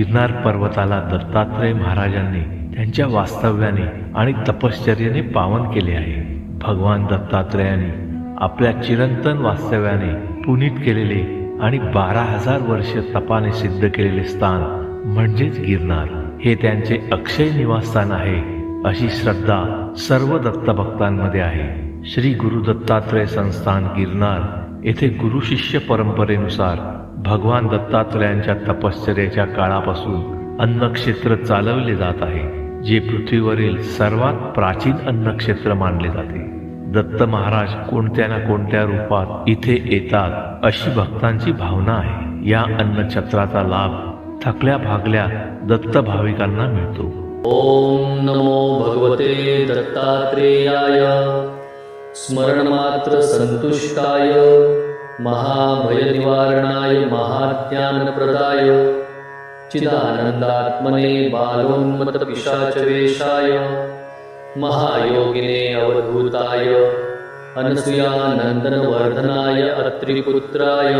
गिरनार पर्वताला दत्तात्रय महाराजांनी त्यांच्या वास्तव्याने आणि तपश्चर्याने पावन केले आहे. भगवान दत्तात्रयाने आपल्या चिरंतन वास्तव्याने पुनीत केलेले आणि बारा हजार वर्ष तपाने सिद्ध केलेले स्थान म्हणजेच गिरनार. हे त्यांचे अक्षय निवासस्थान आहे अशी श्रद्धा सर्व दत्तभक्तांमध्ये आहे. श्री गुरु दत्तात्रय संस्थान गिरनार येथे गुरु शिष्य परंपरेनुसार भगवान दत्तात्रयांच्या तपश्चर्याच्या काळापासून अन्नक्षेत्र चालवले जात आहे जे पृथ्वीवरील सर्वात प्राचीन अन्नक्षेत्र मानले जाते. दत्त महाराज कोणत्या ना कोणत्या रूपात इथे येतात अशी भक्तांची भावना आहे. या अन्नछत्राचा लाभ थकल्या भागल्या दत्त भाविकांना मिळतो. ओम नमो भगवते दत्तात्रेयाय. स्मरणमात्र सन्तुष्टाय महाभयनिवारणाय महाज्ञानप्रदाय चिदानन्दात्मने बालोन्मत्तपिशाचवेशाय महायोगिने अवधूताय अनसूयानन्दनवर्धनाय अत्रिपुत्राय